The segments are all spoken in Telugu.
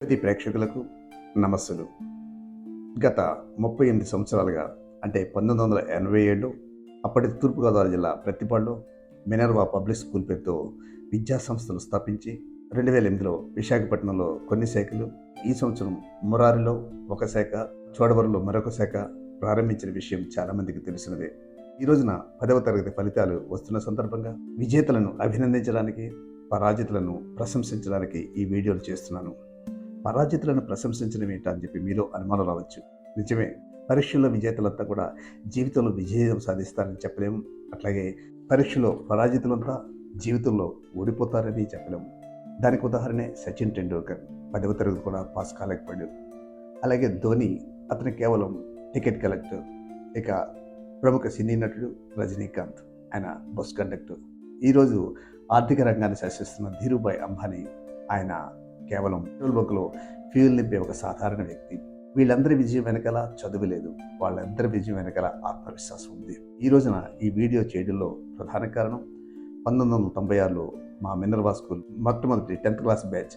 ప్రతి ప్రేక్షకులకు నమస్సులు. గత ముప్పై ఎనిమిది సంవత్సరాలుగా అంటే పంతొమ్మిది వందల ఎనభై ఏడు అప్పటి తూర్పుగోదావరి జిల్లా ప్రతిపాడులో మినర్వా పబ్లిక్ స్కూల్ పేరుతో విద్యా సంస్థలు స్థాపించి రెండు వేల ఎనిమిదిలో విశాఖపట్నంలో కొన్ని శాఖలు ఈ సంవత్సరం మురారిలో ఒక శాఖ చోడవరంలో మరొక శాఖ ప్రారంభించిన విషయం చాలామందికి తెలిసినదే. ఈ రోజున పదవ తరగతి ఫలితాలు వస్తున్న సందర్భంగా విజేతలను అభినందించడానికి పరాజితులను ప్రశంసించడానికి ఈ వీడియోలు చేస్తున్నాను. పరాజితులను ప్రశంసించడం ఏంటా అని చెప్పి మీలో అనుమానం రావచ్చు. నిజమే పరీక్షల్లో విజేతలంతా కూడా జీవితంలో విజయం సాధిస్తారని చెప్పలేము అట్లాగే పరీక్షలో పరాజితులంతా జీవితంలో ఓడిపోతారని చెప్పలేము దానికి ఉదాహరణే సచిన్ టెండూల్కర్. పదవ తరగతి కూడా పాస్ కాలేకపోయాడు. అలాగే ధోని అతను కేవలం టికెట్ కలెక్టర్. ఇక ప్రముఖ సినీ నటుడు రజనీకాంత్. ఆయన బస్ కండక్టర్. ఈరోజు ఆర్థిక రంగాన్ని శాసిస్తున్న ధీరుభాయ్ అంబానీ ఆయన కేవలం పెట్రోల్ బుక్లో ఫ్యూల్ నింపే ఒక సాధారణ వ్యక్తి. వీళ్ళందరి విజయం వెనకాల చదువు లేదు. వాళ్ళందరి విజయం వెనకాల ఆత్మవిశ్వాసం ఉంది. ఈ రోజున ఈ వీడియో చేయడంలో ప్రధాన కారణం పంతొమ్మిది వందల తొంభై ఆరులో మా మినర్వా స్కూల్ మొట్టమొదటి tenth class batch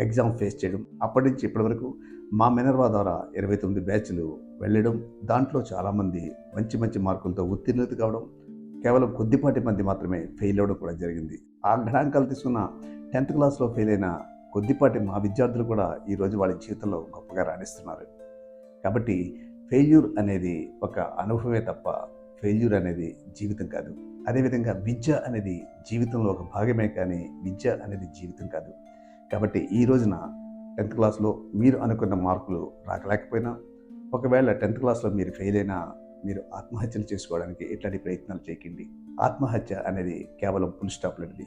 exam face చేయడం అప్పటి నుంచి ఇప్పటి వరకు మా మినర్వా ద్వారా ఇరవై తొమ్మిది బ్యాచ్లు వెళ్ళడం దాంట్లో చాలామంది మంచి మంచి మార్కులతో ఉత్తీర్ణత కావడం కేవలం కొద్దిపాటి మంది మాత్రమే ఫెయిల్ అవ్వడం కూడా జరిగింది. ఆ గణాంకాలు తీసుకున్న టెన్త్ క్లాస్లో ఫెయిల్ అయిన కొద్దిపాటి మా విద్యార్థులు కూడా ఈరోజు వాళ్ళ జీవితంలో గొప్పగా రాణిస్తున్నారు. కాబట్టి ఫెయిల్యూర్ అనేది ఒక అనుభవమే తప్ప ఫెయిల్యూర్ అనేది జీవితం కాదు. అదేవిధంగా విద్య అనేది జీవితంలో ఒక భాగమే కానీ విద్య అనేది జీవితం కాదు. కాబట్టి ఈ రోజున టెన్త్ క్లాస్లో మీరు అనుకున్న మార్కులు రాకలేకపోయినా ఒకవేళ టెన్త్ క్లాస్లో మీరు ఫెయిల్ అయినా మీరు ఆత్మహత్యలు చేసుకోవడానికి ఎట్లాంటి ప్రయత్నాలు చేయకండి. ఆత్మహత్య అనేది కేవలం పుల్ స్టాప్ లాంటిది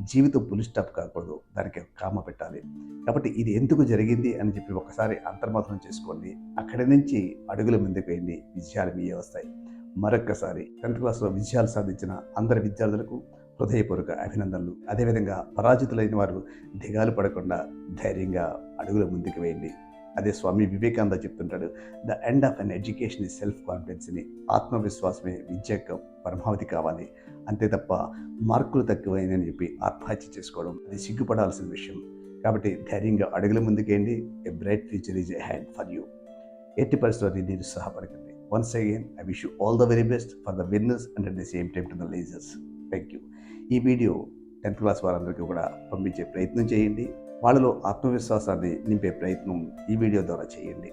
జీవితం పులి స్టాప్ కాకూడదు. దానికి కామ పెట్టాలి. కాబట్టి ఇది ఎందుకు జరిగింది అని చెప్పి ఒకసారి అంతర్మథనం చేసుకోండి. అక్కడి నుంచి అడుగుల ముందుకు వెళ్ళి విజయాలు మీయే వస్తాయి. మరొక్కసారి టెన్త్ క్లాస్లో విజయాలు సాధించిన అందరి విద్యార్థులకు హృదయపూర్వక అభినందనలు. అదేవిధంగా పరాజితులైన వారు దిగాలు పడకుండా ధైర్యంగా అడుగుల ముందుకు వేయండి అదే స్వామి వివేకానంద చెప్తుంటాడు the end of an education is self confidence అని ఆత్మవిశ్వాసమే విద్యకు పరమావధి కావాలి. అంతే తప్ప మార్కులు తక్కువైనని చెప్పి ఆత్మహత్య చేసుకోవడం అది సిగ్గుపడాల్సిన విషయం. కాబట్టి ధైర్యంగా అడుగుల ముందుకేయండి. A bright future is a hand for you ఎట్టి పరిస్థితుల్లో నిరుత్సాహపడకండి once again I wish you all the very best for the winners and at the same time to the losers thank you ఈ వీడియో టెన్త్ క్లాస్ వారందరికీ కూడా పంపించే ప్రయత్నం చేయండి. వాళ్ళలో ఆత్మవిశ్వాసాన్ని నింపే ప్రయత్నం ఈ వీడియో ద్వారా చేయండి.